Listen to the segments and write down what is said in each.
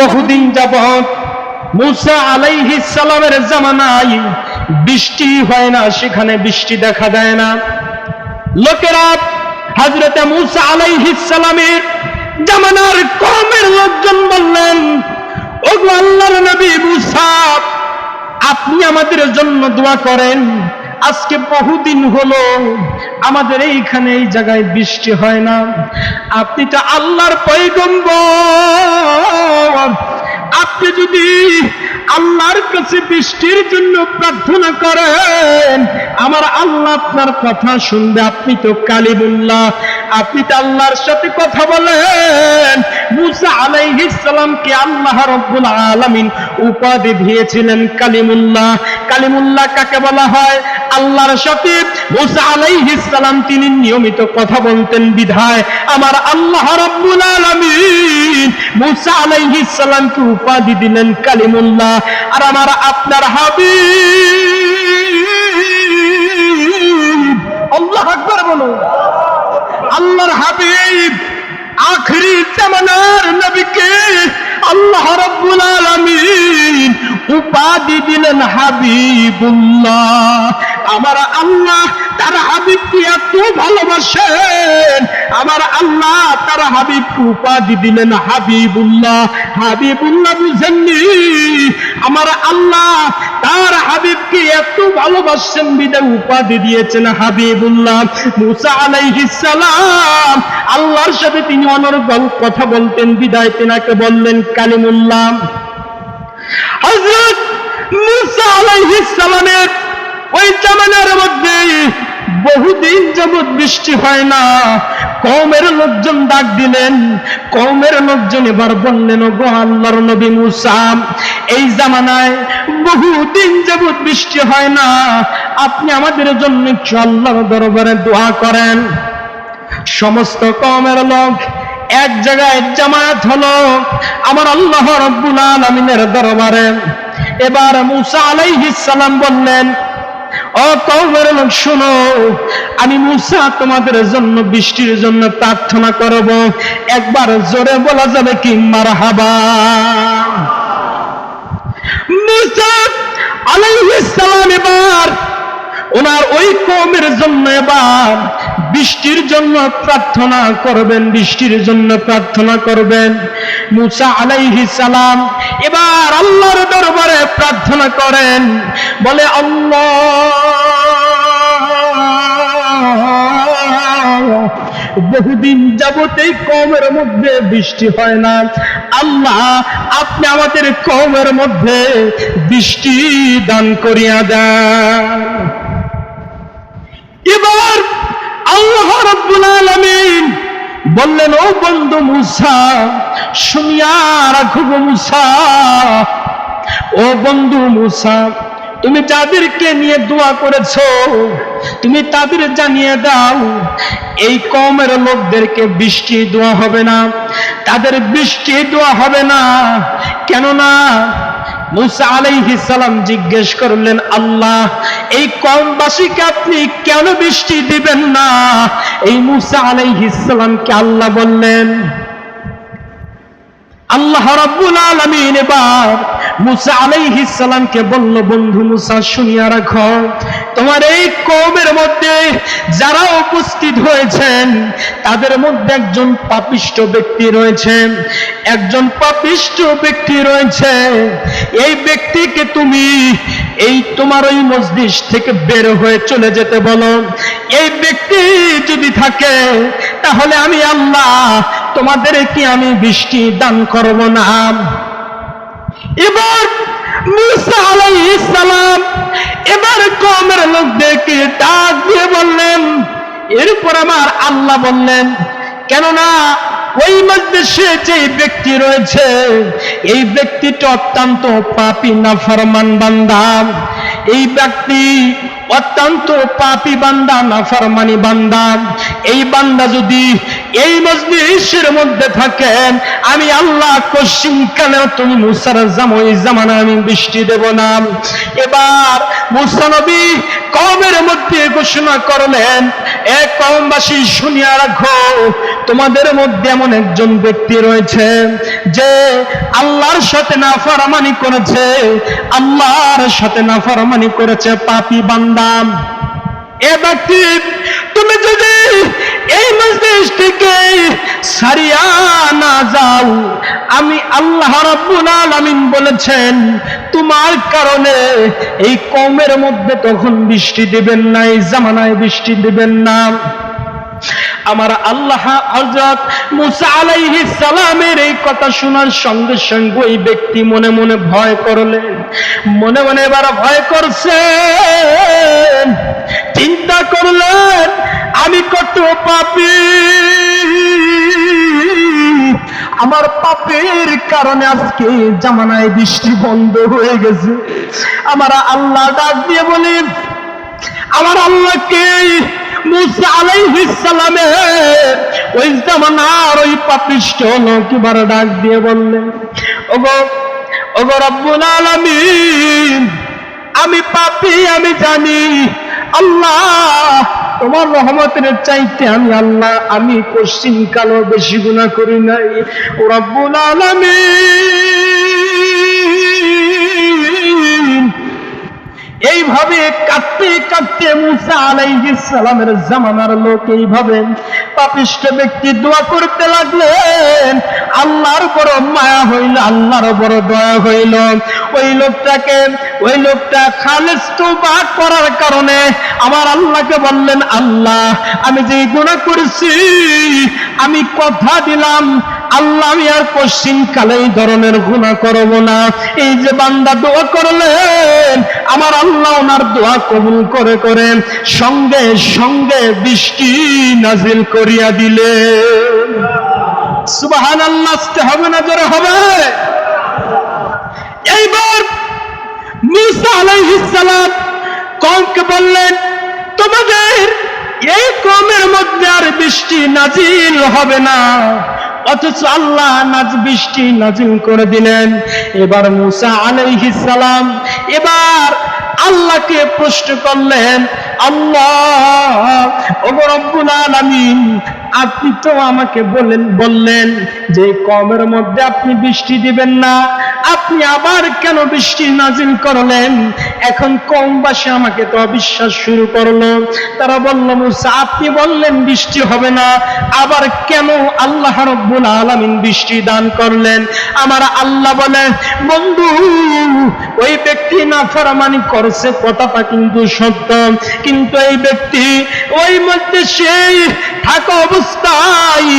বহুদিন যাবৎ মুসা আলাইহিস সালামের জামানায় বৃষ্টি হয় না, সেখানে বৃষ্টি দেখা দেয় না। লোকেরা হজরতে মুসা আলাইহিস সালামের জামানার কমের লোকজন বললেন, ওগো আল্লাহর নবী মুসা, আপনি আমাদের জন্য দোয়া করেন, আজকে বহুদিন হলো আমাদের এইখানে এই জায়গায় বৃষ্টি হয় না। আপনি তো আল্লাহর পৈগম্বর আপনি যদি আল্লাহর কাছে বৃষ্টির জন্য প্রার্থনা করেন। আমার আল্লাহ আপনার কথা শুনবে, আপনি তো কালিমুল্লাহ। আপনি তো আল্লাহর সাথে কথা বলেন। মুসা আলাইহিস সালামকে আল্লাহ রব্বুল আলামিন উপাধি দিয়েছিলেন কালিমুল্লাহ। কালিমুল্লাহ কাকে বলা হয়? আল্লাহর সাথে মুসা আলাইহিস সালাম তিনি নিয়মিত কথা বলতেন বিধায়। আমার আল্লাহ রব্বুল আলামিন মুসা আলাইহিস সালামকে উপাধি দিলেন কালিমুল্লাহ। আর আমার আপনার হাবি আল্লাহ আকবার বলো আল্লাহর হাবিব আখরি জামানার নবীকে আল্লাহ রব্বুল আলামিন উপাধি দিলেন হাবিবুল্লাহ। আমার আল্লাহ তার হাবিবকে এত ভালোবাসেন। আমার আল্লাহ তার হাবিবকে উপাধি দিলেন হাবিবুল্লাহ। হাবিবুল্লাহ বুঝেননি? আমার আল্লাহ তার হাবিবকে এত ভালোবাসেন বিদে উপাধি দিয়েছেন হাবিবুল্লাহ। মুসা আলাইহিস সালাম, আল্লাহর সাথে তিনি অনর্গল কথা বলতেন, বিদায় তেনাকে বললেন কালিমুল্লাহ। হযরত মুসা আলাইহিস সালামের ওই জামানার মধ্যে বহুদিন যাবৎ বৃষ্টি হয় না। কমের লোকজন ডাক দিলেন। কমের লোকজন এবার বললেন গো আল্লাহর নবী মুসা, এই জামানায় বহুদিন যাবৎ বৃষ্টি হয় না। আপনি আমাদের জন্য একটু আল্লাহর দরবারে দোয়া করেন। সমস্ত কমের লোক এক জায়গায় জামায়াত হলো আমার আল্লাহ রব্বুল আলামিনের দরবারে। এবার মুসা আলাইহিস সালাম বললেন আমি মুসা তোমাদের জন্য, বৃষ্টির জন্য প্রার্থনা করব। একবার জোরে বলা যাবে কি, মারহাবা। মুসা আলাইহিস সালাম এবার, ওনার ওই কমের জন্য এবার বৃষ্টির জন্য প্রার্থনা করবেন, বৃষ্টির জন্য প্রার্থনা করবেন। মুসা আলাইহি সালাম এবার আল্লাহর দরবারে প্রার্থনা করেন, বলে, আল্লাহ, বহুদিন যাবতে কমের মধ্যে বৃষ্টি হয় না। আল্লাহ, আপনি আমাদের কমের মধ্যে বৃষ্টি দান করিয়া দেন। এবার আল্লাহ রব্বুল বললেন, ও বন্ধু মুসা, শুনিয়া রাখো গো মুসা। ও বন্ধু মুসা, তুমি যাদেরকে নিয়ে দোয়া করেছ। তুমি তাদের জানিয়ে দাও, এই কমের লোকদেরকে বৃষ্টি দোয়া হবে না। তাদের বৃষ্টি দোয়া হবে না। কেননা মুসা আলাইহি সালাম জিজ্ঞেস করলেন, আল্লাহ, এই কমবাসীকে আপনি কেন বৃষ্টি দিবেন না? এই মুসা আলাইহি সালামকে আল্লাহ বললেন, আল্লাহ রাব্বুল আলামিন এবার মুসা আলাইহিস সালামকে বলল, বন্ধু মুসা, শুনিয়া রাখো। তোমার এই কওমের মধ্যে যারা উপস্থিত হয়েছেন, তাদের মধ্যে একজন পাপিষ্ট ব্যক্তি রয়েছে। একজন পাপিষ্ট ব্যক্তি রয়েছে। এই ব্যক্তিকে তুমি এই তোমার ওই মসজিদ থেকে বের হয়ে চলে যেতে বলো। এই ব্যক্তি যদি থাকে, তাহলে আমি আল্লাহ তোমাদের কি আমি বৃষ্টি দান করব না। এবার মুসা আলাইহিস সালাম এবার কমের লোকদেরকে ডাক দিয়ে বললেন, এরপর আমার আল্লাহ বললেন, কেননা ওই মধ্যে যে ব্যক্তি রয়েছে, এই ব্যক্তিটা অত্যন্ত পাপী না ফরমান বান্দা। এই ব্যক্তি অত্যন্ত পাপী বান্দা না ফরমানি বান্দা। এই বান্দা যদি এই মজলিসের মধ্যে থাকেন, আমি আল্লাহ কশিম কেন তুমি মুসার জামই জামানা আমি বৃষ্টি দেব না। এবার মুসা নবী কমের মধ্যে ঘোষণা করলেন এক কমবাসী শুনিয়া রাখো, তোমাদের মধ্যে এমন একজন ব্যক্তি রয়েছে যে আল্লাহর সাথে নাফরমানি করেছে, আল্লাহর সাথে নাফরমানি করেছে পাপী বান্দা। এ ব্যক্তি, তুমি যদি এই মজলিস থেকে সারিয়া না যাও, আমি আল্লাহ রাব্বুল আলামিন বলেছেন, তোমার কারণে এই কমের মধ্যে তখন বৃষ্টি দিবেন না এই জামানায় বৃষ্টি দিবেন না। আমার আল্লাহ হযরত মুসা আলাইহি সালামের এই কথা শোনার সঙ্গে সঙ্গে ওই ব্যক্তি মনে মনে ভয় করলেন। মনে মনে এবার ভয় করছেন। চিন্তা করলেন, আমি কত পাপী। আমার পাপের কারণে আজকে জামানায় বৃষ্টি বন্ধ হয়ে গেছে। আমার আল্লাহ ডাক দিয়ে বলি আমার আল্লাহকে ওই ডাক দিয়ে আমি পাপী, আমি জানি। আল্লাহ, তোমার রহমতের চাইতে আমি আল্লাহ, আমি পশ্চিম কালো বেশি গুণা করি নাই। রব্বুল আলামিন এইভাবে কাঁদতে কাঁদতে মুসা আলাইহি সালামের জামানার লোক এইভাবে পাপিষ্ট ব্যক্তি দোয়া করতে লাগলেন। আল্লাহর বড় মায়া হইল, আল্লাহর বড় দয়া হইল। ওই লোকটাকে, ওই লোকটা খালেস তওবা করার কারণে আমার আল্লাহকে বললেন, আল্লাহ, আমি যে গুনাহ করেছি, আমি কথা দিলাম। আল্লাহ, আমি আর পশ্চিম কালে এই ধরনের গুনাহ করব না। এই যে বান্দা দোয়া করলেন, আমার আল্লাহ ওনার দোয়া কবুল করে করে সঙ্গে সঙ্গে বৃষ্টি নাজিল করিয়া দিলে সুবাহান আল্লাহ হবে না, জোরে হবে? এইবার মুসা আলাইহিস সালাম কমকে বললেন, তোমাদের এই কমের মধ্যে আর বৃষ্টি নাজিল হবে না। অথচ আল্লাহ নাজ বৃষ্টি নাজিল করে দিলেন। এবার মুসা আলাইহিস সালাম এবার আল্লাহকে প্রশ্ন করলেন, আল্লাহ ওগো রব্বুল আলামিন আপনি তো আমাকে বললেন বললেন যে কমের মধ্যে আপনি বৃষ্টি দিবেন না। আপনি আবার কেন বৃষ্টি নাজিল করলেন? এখন কমবাসী আমাকে তো অবিশ্বাস শুরু করল। তারা বলল, মুসা, আপনি বললেন বৃষ্টি হবে না। আবার কেন আল্লাহ রব্বুল আলামিন বৃষ্টি দান করলেন? আমার আল্লাহ বলেন বন্ধু, ওই ব্যক্তি না ফরমানি করছে, কথাটা কিন্তু সত্য। কিন্তু এই ব্যক্তি, ওই মধ্যে সেই থাকা অবস্থায়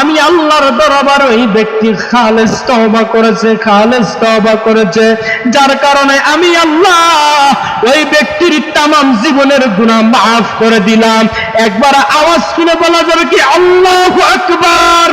আমি আল্লাহর দরবার ওই ব্যক্তি খালেজ তবা করেছে খালেজ তবা করেছে। যার কারণে আমি আল্লাহ ওই ব্যক্তির তামাম জীবনের গুণা মাফ করে দিলাম। একবার আওয়াজ শুনে বলা যাবে কি, আল্লাহ আকবার।